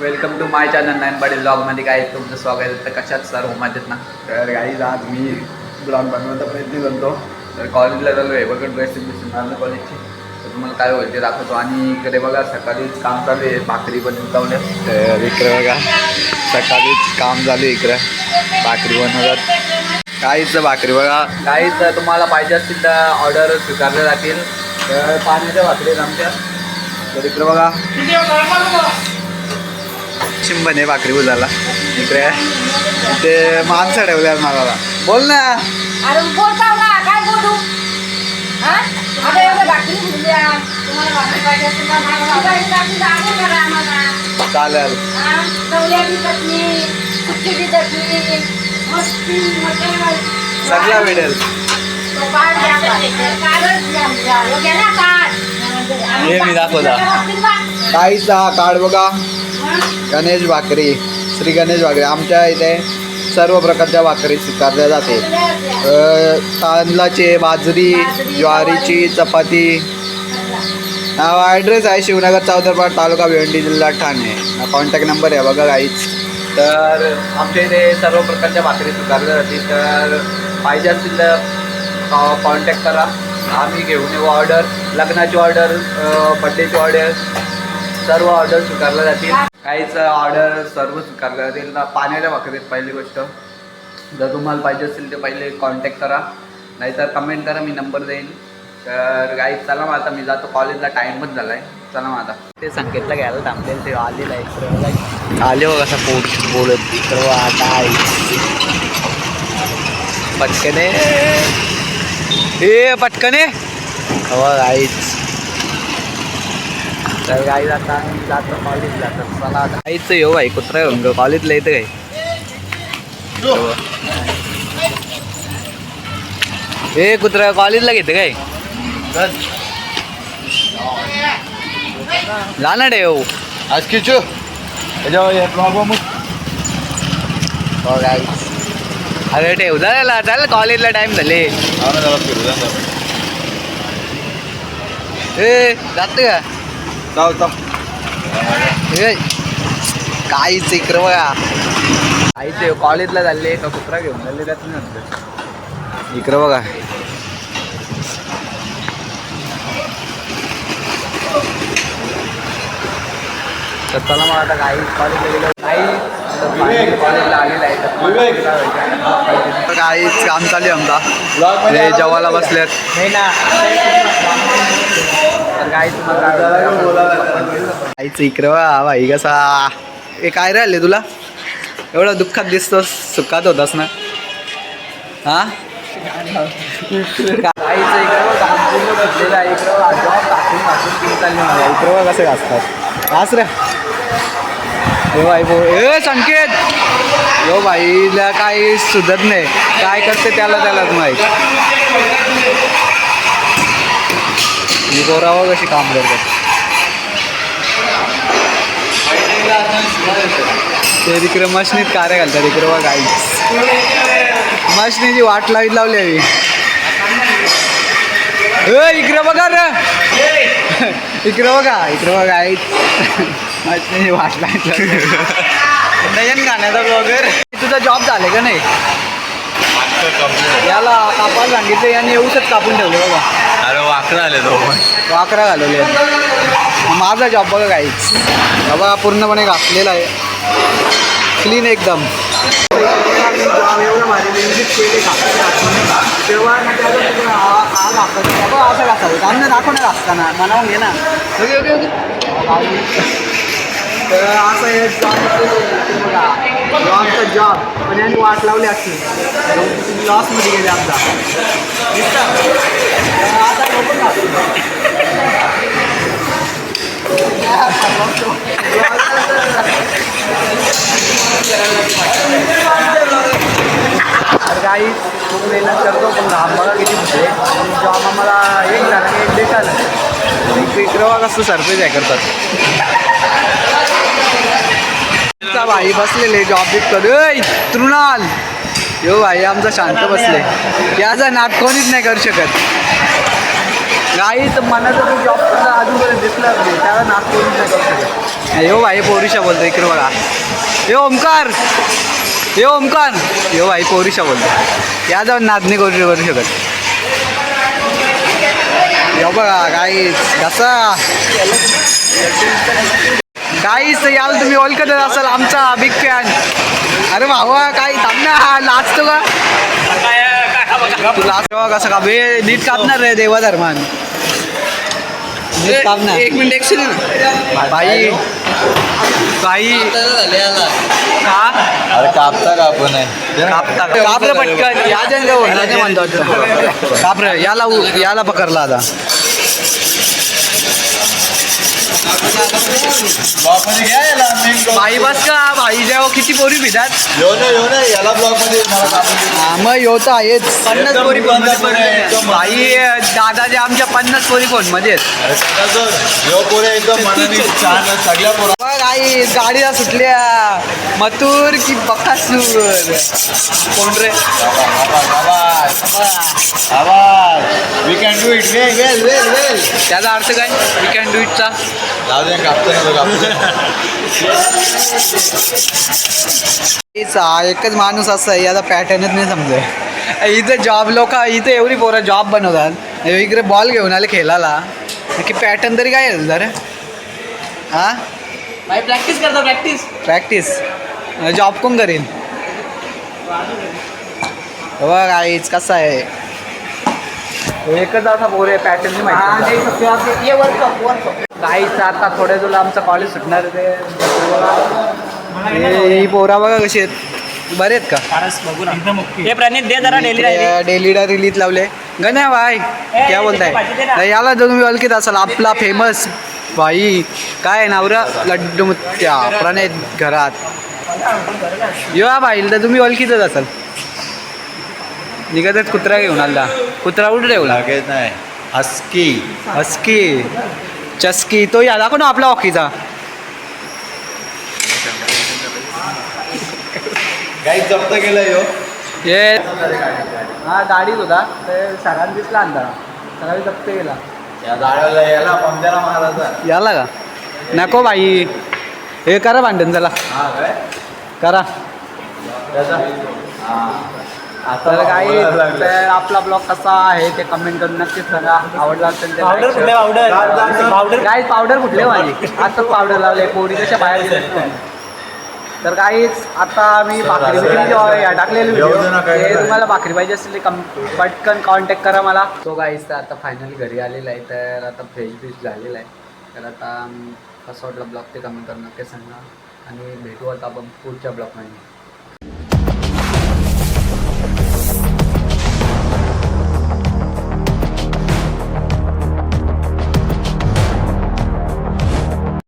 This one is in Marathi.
Welcome to my channel nine buddy ब्लॉगमध्ये काय तुमचं स्वागत आहे. तर कशात सर मजेत ना? तर गाईज आज मी ब्लॉग बनवण्याचा प्रयत्न करतो. तर कॉलेजला चालू आहे बघा बिसिंग मारलं कॉलेजची तर तुम्हाला काय होईल ते दाखवतो. आणि इकडे बघा सकाळीच काम चालू आहे. भाकरी पण लावल्या तर इकडे बघा सकाळीच काम चालू आहे इकडं. भाकरी बनवतात. काहीच भाकरी बघा. काहीच तुम्हाला पाहिजे असतील तर ऑर्डर स्वीकारल्या जातील. तर पाण्याच्या भाकरी आहेत आमच्या. तर इकडे बघा. चिंबन आहे भाकरी बुजाला इकडे. ते माणसं ठेवल्यात मला बोल ना. अरे बोलता ना काय बोलू? आता एवढं भाकरी भुजल्या. तुम्हाला भाकरी पाहिजे असेल तर मागवा. आता भाकरी दाखवून करा आम्हाला? चालेल. कवल्याची चटणी सुक्कीची चटणी मस्ती मटण सगळं भेटेल. हे. हे मी दाखवतो. काहीचा कार्ड बघा? गणेश भाकरी श्री गणेश भाकरी. आमच्या इथे सर्व प्रकारच्या भाकरी स्वीकारल्या जाते. तांदळाचे बाजरी ज्वारीची चपाती. ॲड्रेस आहे शिवनगर चौदरपाट तालुका भिवंडी जिल्हा ठाणे. कॉन्टॅक्ट नंबर आहे बघा काहीच तर आमच्या इथे सर्व प्रकारच्या भाकरी स्वीकारल्या जाते. तर पाहिजे असतील तर कॉन्टॅक्ट करा. आम्ही घेऊन येऊ ऑर्डर लग्नाची ऑर्डर बड्डेची ऑर्डर सर्व ऑर्डर स्वीकारल्या जातील. काहीच ऑर्डर सर्व स्वीकारल्या जातील. पाण्याला पाण्याच्या भाकरीत पहिली गोष्ट. जर तुम्हाला पाहिजे असेल ते पहिले कॉन्टॅक्ट करा. नाहीतर कमेंट करा मी नंबर देईन. तर गाईज चला मग आता मी जातो. कॉलेजला टाईम पण झाला आहे चला मग आता. ते संकेतला घ्यायला थांबले. ते आलेलं आहे आले बघ असं पोट बोलत. इकडं वा पटकने. ए पटकने. हो आईच तर गाई आता आम्ही जातो कॉलेजला तर चला येऊ भाई कुत्रा घेऊन ग कॉलेजला येतं काय? ए कुत्रा कॉलेजला घेतं काय? जा ना ठेव आज किचू त्याच्यावर प्रॉब्लेम हो अरे ठेव झाला. चाल कॉलेजला टाइम झाले ए जात का? जाऊ जाऊ. ए, काहीच इकडं बघा. काहीच कॉलेजला चालले का कुत्रा घेऊन चालले त्यात नाही नंतर इकडं बघा. तर चला मला आता काही कॉलेजला गेलं. काही काहीच काम चालू आहे आमचा हे जेवायला बसलेत तर काही तुम्हाला आईचं इकडं वा भाई कसा हे? काय राहिले तुला एवढं दुःखात दिसतोस सुखात होतास ना? हा? आईचं इकडं कसं घासतात घास रे. हो भाई बो ए संकेत! यो भाईला काही सुधत नाही. काय करते त्याला त्यालाच माहीत? मी गोरावं कशी काम करतात ते तिकडे मशनीत कार्य घालतात इकडे बघ आई. मशनीची वाट लावीत लावली हवी इकडे बघा रे! इकडे बघा इकडे बघा आई. मशनीची वाट लावीत लावली नयन गाण्याचा ब्लॉगर तुझा जॉब झाले का नाही? याला कापायला सांगितलं याने येऊसच कापून ठेवले बघा. अरे वाकडा आले तो अकरा घालवले. माझा जॉब बघा काहीच बाबा पूर्णपणे घातलेला आहे. क्लीन एकदम. एवढं भारी व्यवस्थित केले तेव्हा असं घासावं त्यांना दाखव असताना घासताना मनावून घे ना ओके ओके ओके तर असं हे जॉब बघा जॉबचा जॉब पण यांनी वाट लावली असती तुम्ही लॉसमध्ये गेले आमचा आता लोकं काही खूप मेहनत करतो पण घाम बघा किती होते जॉब आम्हाला एक झाला एक डेट आलं एक विक्रवा कसं सरप्राईज आहे करतात. भाई बसलेले जॉब बीत करू तृणाल. यो भाई आमचा शांत बसले. याचा नाट कोणीच नाही करू शकत. गाईच मनाचा तो जॉब अजूनपर्यंत दिसला नाही. त्याला नाट कोणीच नाही करू शकत. यो भाई पोरुषा बोलतो इकडे बघा. हे ओमकार हे ओमकार यो भाई पोरुषा बोलतो या जाऊन नादनी करू करू शकत यो बघा गाईस कसा? गाईस याला तुम्ही ओळखत असाल आमचा बिग फॅन अरे भावा काय थांब ना लाचतो का तू कसं का बे नीट कापणार रे देवा धर्मान. नीट कापणार. एक मिनिट एक्शन बाई. का? अरे कापता कापून आहे? कापता. काप रे पटकन या जण म्हणतो. काप रे याला उ- याला पकडला आता. ब्लॉकमध्ये घ्या याला मेन ब्लॉक बाई बस का भाई जेव्हा किती पोरी भितात येऊ ना येऊ ना याला ब्लॉकमध्ये मला कापून दे. हा, मग येत आहेच. पन्नास एकदम पोरी फोन पन्नास पोरी एकदम आमच्या पन्नास पोरी फोनमध्ये आहेत? अरे सगळं जर यो पोरे एकदम मनाने छान आहे, सगळ्या पोरा. बघ आई गाडीला सुटल्या. मथुर की बकासूर? कोण रे? आवाज आवाज. We can do it well well well well. त्याचा अर्थ काय? वी कॅन डू इटचा जाऊ दे कापतो ना तो कापतो हेच हा एकच माणूस असा आहे याचा पॅटर्नच नाही समजत. इथं जॉब लोक इथं एवढी पोरं जॉब बनवतात. इकडे बॉल घेऊन आले खेळायला. की पॅटर्न तरी काय जर? हा? भाई प्रॅक्टिस करतो प्रॅक्टिस प्रॅक्टिस जॉब कोण करेन? बघ आईच कसा आहे. एकच असा पोर आहे पॅटर्न माहिती. काहीच आता थोड्या तुला आमचं कॉलेज सुटणार आहे. ते पोरा बघा कशी आहेत. बरे आहेत का? हे प्रणित दे जरा डेली डेलीला रिलीज लावले. गण्या भाई क्या बोलताय? तर याला जो तुम्ही ओळखीत असाल. आपला फेमस भाई. काय नावरा? लड्डू मुत्या. प्रणित घरात. यो भाई तर तुम्ही ओळखीतच असाल. निघतच कुत्रा घेऊन आला. कुत्रा उठ ठेवला लागेल नाही. हस्की. हस्की. चस्की. तो या दाखव ना आपला हॉकीचा. काही जप्त केलं यो. ये हा गाडीत होता. ते सरांनी दिसला अंधारा सरांनी जप्त केला. या जाळ्याला याला पंजाला महाराजा याला का? नको बाई. हे करा भांडण चला. हा काय? करा. त्याचा हा. तर काही. तर आपला ब्लॉग कसा आहे ते कमेंट करून नक्कीच सांगा. आवडला असेल तर पावडर कुठले पावडर पावडर काय पावडर कुठले? माझी आताच पावडर लावले पोरी. कशा बाहेर गेल्या तर काहीच आता मी भाकरी टाकलेले व्हिडिओ ते नाही. तुम्हाला भाकरी पाहिजे असेल कम पटकन कॉन्टॅक्ट करा मला. तो काहीच तर आता फायनली घरी आलेला आहे तर आता फ्रेश फ्रेश झालेला आहे. तर आता कसा वाटला ब्लॉग ते कमेंट करून नक्की सांगा. आणि भेटू आता आपण पुढच्या ब्लॉगमध्ये